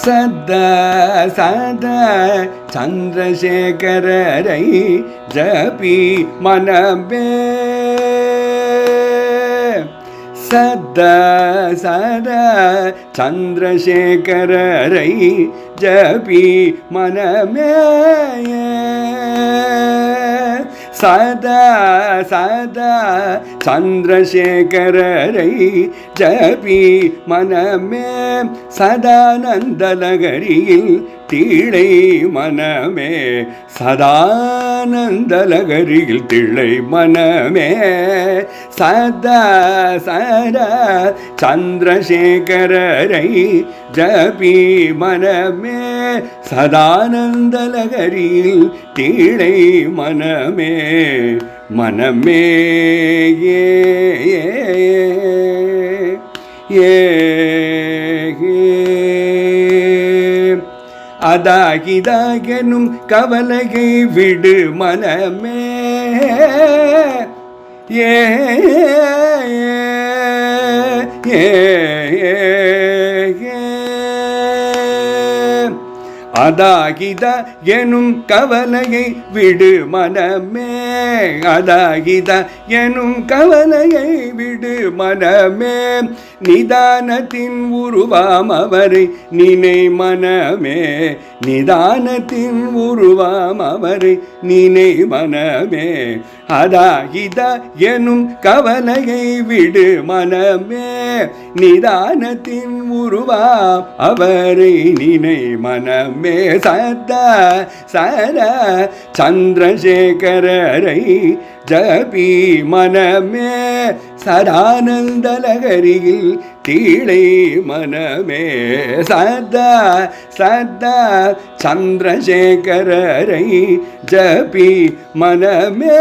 சதா சதா சந்திரசேகரரை ஜபி மனபே சதா சதா சந்திரசேகரரை ஜபி மனமே. சதா சதா சந்திரசேகரரை ஜபி மனமே. சதானந்தலகரியில் தீழை மனமே. சதானந்தலகரியில் திளை மனமே. சதா சதா சந்திரசேகரரை ஜபி மனமே. சதானந்தலகரியில் தீழை மனமே. மனமே. ஏ ஏ. அதாகிதாகனும் கவலையை விடு மனமே. ஏ அதாகித எனும் கவலையை விடு மனமே. அதாகித எனும் கவலையை விடு மனமே. நிதானத்தின் உருவாம் அவரை நினை மனமே. நிதானத்தின் உருவாம் அவரை நினை மனமே. அதாகித எனும் கவலையை விடு மனமே. நிதானத்தின் உருவா அவரை நினை மனமே. சதா சர சந்திரசேகரரை ஜபி மனமே. சதானந்தலகரியில் தீழை மனமே சதா சதா சந்திரசேகரரை ஜபி மனமே.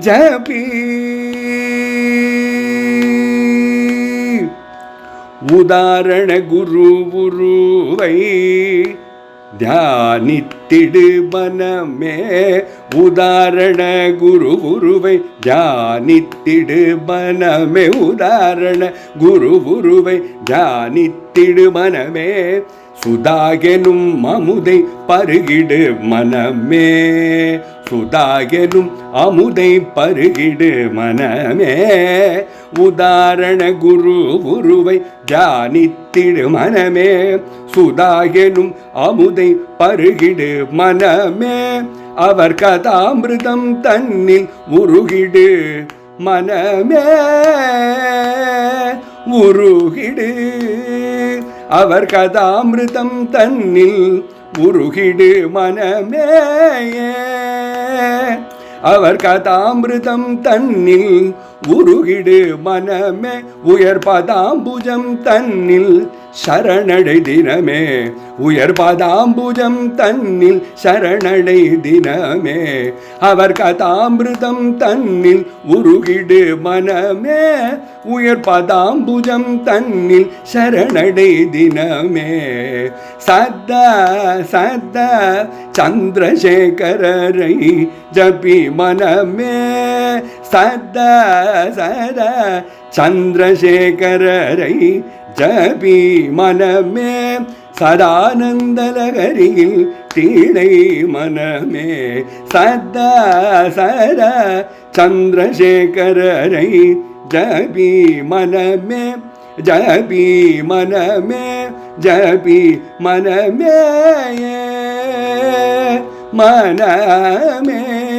ஜபி. உதாரண குரு குருவை தியானித்திடு மனமே உதாரண குரு குருவை தியானித்திடு மனமே உதாரண குரு குருவை தியானித்திடு மனமே சுதாகெனும் அமுதை பருகிடு மனமே சுதாகெனும் அமுதை பருகிடு மனமே உதாரண குரு உருவை ஜானித்திடு மனமே சுதாகெனும் அமுதை பருகிடு மனமே அவர் கதாமிருதம் தன்னில் உருகிடு மனமே உருகிடு அவர் கதாமிருதம் தன்னில் உருகிடு மனமே அவர் கதாமிருதம் தன்னில் உருகிடு மனமே. உயர் பதாம்புஜம் தன்னில் சரணடை தினமே. உயர் பதாம்புஜம் தன்னில் சரணடை தினமே. அவர் கதாமிருதம் தன்னில் உருகிடு மனமே. உயர் பதாம்புஜம் தன்னில் சரணடை தினமே. சதா சதா சந்திரசேகரரை ஜபி மனமே. சதா சதா சந்திரசேகரரை ஜபி மனமே. சதானந்தலகரியில் தீழை மனமே. சதா சதா சந்திரசேகரரை ஜபி மனமே. ஜபி மனமே. ஜபி மனமே. மனமே.